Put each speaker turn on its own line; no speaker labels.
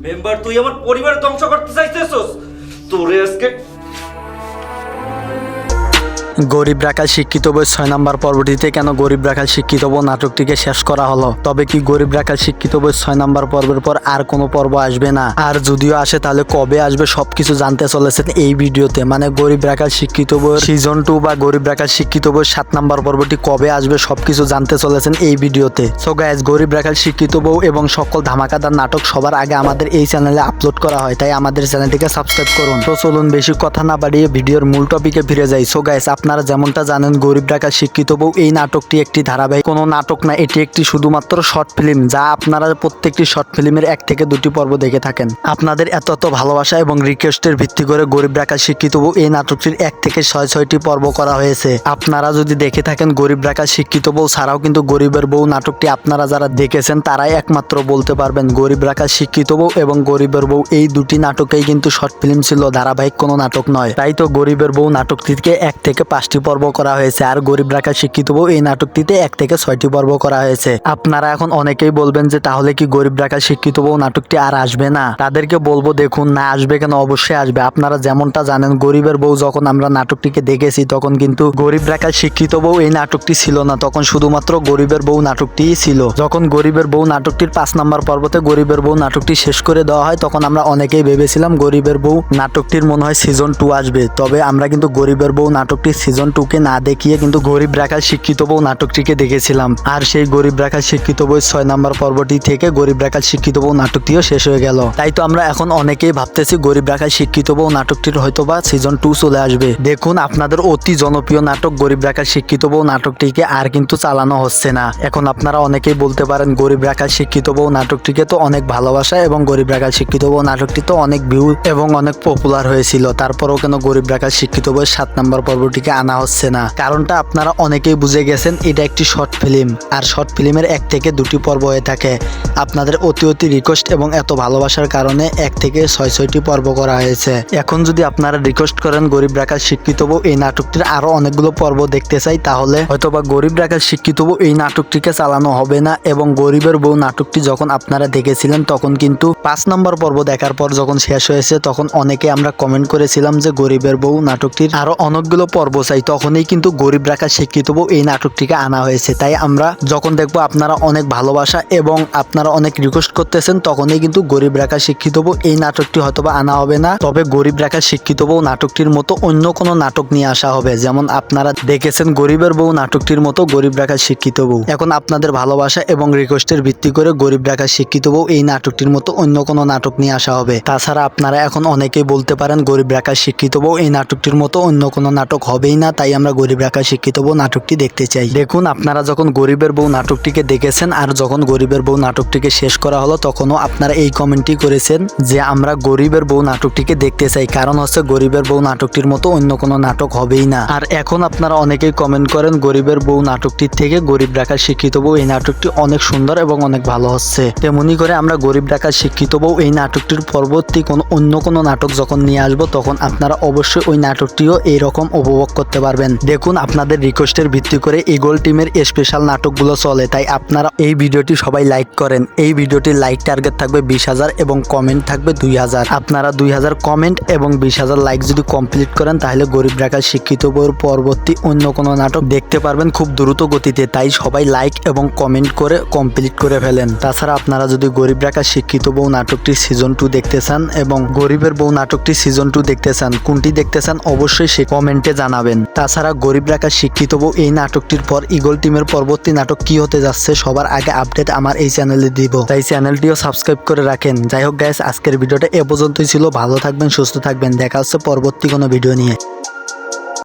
Member তুই আমার পরিবার ধ্বংস করতে চাইতেছস? তোরে আজকে
গরিব রাখাল শিক্ষিত বই ছয় নম্বর পর্বটিতে কেন গরিব রাখাল শিক্ষিত বই নাটকটিকে শেষ করা হলো? তবে কি গরিব রাখাল শিক্ষিত বই ছয় নম্বর পর্বের পর আর কোনো পর্ব আসবে না? আর যদিও আসে, তাহলে কবে আসবে সবকিছু জানতে চলেছেন এই ভিডিওতে। মানে গরিব রাখাল শিক্ষিত বই সিজন টু বা গরিব রাখাল শিক্ষিত বই সাত নম্বর পর্বটি কবে আসবে সবকিছু জানতে চলেছেন এই ভিডিওতে। সো গাইজ গরিব রাখাল শিক্ষিত বউ এবং সকল ধামাকাদার নাটক সবার আগে আমাদের এই চ্যানেলে আপলোড করা হয়, তাই আমাদের চ্যানেলটিকে সাবস্ক্রাইব করুন। তো চলুন, বেশি কথা না বাড়িয়ে ভিডিওর মূল টপিকে ফিরে যাই। সো গাইস আপনারা যেমনটা জানেন, গরিব ঢাকা শিক্ষিত বউ এই নাটকটি একটি ধারাবাহিক। কোনো নাটক না, এটি একটি শুধুমাত্র শর্ট ফিল্ম, যা আপনারা প্রত্যেকটি শর্ট ফিল্মের এক থেকে দুটি পর্ব দেখে থাকেন। আপনাদের এত এত ভালোবাসা এবং রিকোয়েস্টের ভিত্তি করে গরিব ঢাকা শিক্ষিত বউ এই নাটকটির এক থেকে ছয়, ছয়টি পর্ব করা হয়েছে। আপনারা যদি দেখে থাকেন, গরিব ঢাকা শিক্ষিত বউ ছাড়াও কিন্তু গরিবের বউ নাটকটি আপনারা যারা দেখেছেন, তারাই একমাত্র বলতে পারবেন, গরিব রাখা শিক্ষিত বউ এবং গরিবের বউ এই দুটি নাটকেই কিন্তু শর্ট ফিল্ম ছিল, ধারাবাহিক কোনো নাটক নয়। তাই তো গরিবের বউ নাটকটিকে এক থেকে পাঁচটি পর্ব করা হয়েছে, আর গরিব রাখা শিক্ষিত বউ এই নাটকটিতে এক থেকে ছয়টি পর্ব করা হয়েছে। আপনারা এখন অনেকেই বলবেন যে, তাহলে কি গরিব রাখা শিক্ষিত বউ নাটকটি আর আসবে না? তাদেরকে বলব, দেখুন, না আসবে কেন? অবশ্যই আসবে। আপনারা যেমনটা জানেন, গরিবের বউ যখন আমরা নাটকটিকে দেখেছি, তখন কিন্তু গরিব রাখা শিক্ষিত বউ এই নাটকটি ছিল না। তখন শুধুমাত্র গরিবের বউ নাটকটিই ছিল। যখন গরিবের বউ নাটকটির পাঁচ নম্বর পর্বতে গরিবের বউ নাটকটি শেষ করে দেওয়া হয়, তখন আমরা অনেকেই ভেবেছিলাম গরিবের বউ নাটকটির মনে হয় সিজন টু আসবে। তবে আমরা কিন্তু গরিবের বউ নাটকটির সিজন টুকে না দেখিয়ে কিন্তু গরিব রাখাল শিক্ষিত বউ নাটকটিকে দেখেছিলাম। আর সেই গরিব রাখাল শিক্ষিত বই ছয় নাম্বার পর্বটি থেকে গরিব রাখাল শিক্ষিত বউ নাটকটিও শেষ হয়ে গেল। তাই তো আমরা এখন অনেকেই ভাবতেছি গরিব রাখাল শিক্ষিত বউ নাটকটির হয়তো বা সিজন টু চলে আসবে। দেখুন, আপনাদের অতি জনপ্রিয় নাটক গরিব রাখাল শিক্ষিত বউ নাটকটিকে আর কিন্তু চালানো হচ্ছে না। এখন আপনারা অনেকেই বলতে পারেন গরিব রাখাল শিক্ষিত বউ নাটকটিকে তো অনেক ভালোবাসা এবং গরিব রাখাল শিক্ষিত বউ নাটকটি তো অনেক ভিউ এবং অনেক পপুলার হয়েছিল। তারপরেও কেন গরিব রাখাল শিক্ষিত বই সাত নম্বর পর্বটিকে আনা হচ্ছে না। কারণটা আপনারা অনেকেই বুঝে গেছেন, এটা একটি শর্ট ফিল্ম আর শর্ট ফিল্মের এক থেকে দুটি পর্ব হয়ে থাকে। আপনাদের অতি অতি রিকোয়েস্ট এবং এত ভালোবাসার কারণে এক থেকে ছয়, ছয়টি পর্ব করা হয়েছে। এখন যদি আপনারা রিকোয়েস্ট করেন, গরিব রাখাল শিক্ষিত এই নাটকটির আরও অনেকগুলো পর্ব দেখতে চাই, তাহলে হয়তোবা গরিব রাখাল শিক্ষিত এই নাটকটিকে চালানো হবে না এবং গরিবের বউ নাটকটি যখন আপনারা দেখেছিলেন, তখন কিন্তু পাঁচ নম্বর পর্ব দেখার পর যখন শেষ হয়েছে, তখন অনেকে আমরা কমেন্ট করেছিলাম যে গরিবের বউ নাটকটির আরও অনেকগুলো পর্ব চাই, তখনই কিন্তু গরিব রাখা শিক্ষিত বউ এই নাটকটিকে আনা হয়েছে। তাই আমরা যখন দেখব আপনারা অনেক ভালোবাসা এবং আপনারা অনেক রিকোয়েস্ট করতেছেন, তখনই কিন্তু গরিব রাখা শিক্ষিত বউ এই নাটকটি হয়তোবা আনা হবে না। তবে গরিব রাখা শিক্ষিত বউ নাটকটির মতো অন্য কোনো নাটক নিয়ে আসা হবে। যেমন আপনারা দেখেছেন গরিবের বউ নাটকটির মতো গরিব রাখা শিক্ষিত বউ। এখন আপনাদের ভালোবাসা এবং রিকোয়েস্টের ভিত্তি করে গরিব রাখা শিক্ষিত বউ এই নাটকটির মতো অন্য কোনো নাটক নিয়ে আসা হবে। তাছাড়া আপনারা এখন অনেকেই বলতে পারেন গরিব রাখা শিক্ষিত বউ এই নাটকটির মতো অন্য কোনো নাটক হবেই না, তাই আমরা গরিব রাখা শিক্ষিত বউ নাটকটি দেখতে চাই। দেখুন, আপনারা যখন গরিবের বউ নাটকটিকে দেখেছেন আর যখন গরিবের বউ নাটকটিকে শেষ করা হলো, তখনও আপনারা এই কমেন্টই করেছেন যে আমরা গরিবের বউ নাটকটিকে দেখতে চাই। কারণ হচ্ছে গরিবের বউ নাটকটির মতো অন্য কোনো নাটক হবেই না। আর এখন আপনারা অনেকেই কমেন্ট করেন, গরিবের বউ নাটকটির থেকে গরিব রাখার শিক্ষিত বউ এই নাটকটি অনেক সুন্দর এবং অনেক ভালো হচ্ছে। তেমনি করে আমরা গরিব রাখার শিক্ষিত বউ এই নাটকটির পরবর্তী কোনো অন্য কোনো নাটক যখন নিয়ে আসব, তখন আপনারা অবশ্যই ওই নাটকটিও এইরকম উপভোগ করতে পারবেন। দেখুন, আপনাদের রিকোয়েস্টের ভিত্তি করে ইগল টিমের স্পেশাল নাটকগুলো চলে। তাই আপনারা এই ভিডিওটি সবাই লাইক করেন। এই ভিডিওটির লাইক টার্গেট থাকবে বিশ হাজার এবং কমেন্ট থাকবে দুই হাজার। আপনারা দুই হাজার কমেন্ট এবং বিশ হাজার লাইক যদি কমপ্লিট করেন, তাহলে গরিব রাখার শিক্ষিত বউর পরবর্তী অন্য কোনো নাটক দেখতে পারবেন খুব দ্রুত গতিতে। তাই সবাই লাইক এবং কমেন্ট করে কমপ্লিট করে ফেলেন। তাছাড়া আপনারা যদি গরিব রাখার শিক্ষিত বউ নাটকটি সিজন টু দেখতে চান এবং গরিবের বউ নাটকটি সিজন টু দেখতে চান, কোনটি দেখতে চান, অবশ্যই সে কমেন্টে জানাবেন। তাছাড়া গরিব রাখা শিক্ষিত এই নাটকটির পর ইগল টিমের পরবর্তী নাটক কি হতে যাচ্ছে সবার আগে আপডেট আমার এই চ্যানেলে দিব। তাই চ্যানেলটিও সাবস্ক্রাইব করে রাখেন। যাই হোক গ্যাস আজকের ভিডিওটা এ পর্যন্তই ছিল। ভালো থাকবেন, সুস্থ থাকবেন। দেখা হচ্ছে পরবর্তী কোনো ভিডিও নিয়ে।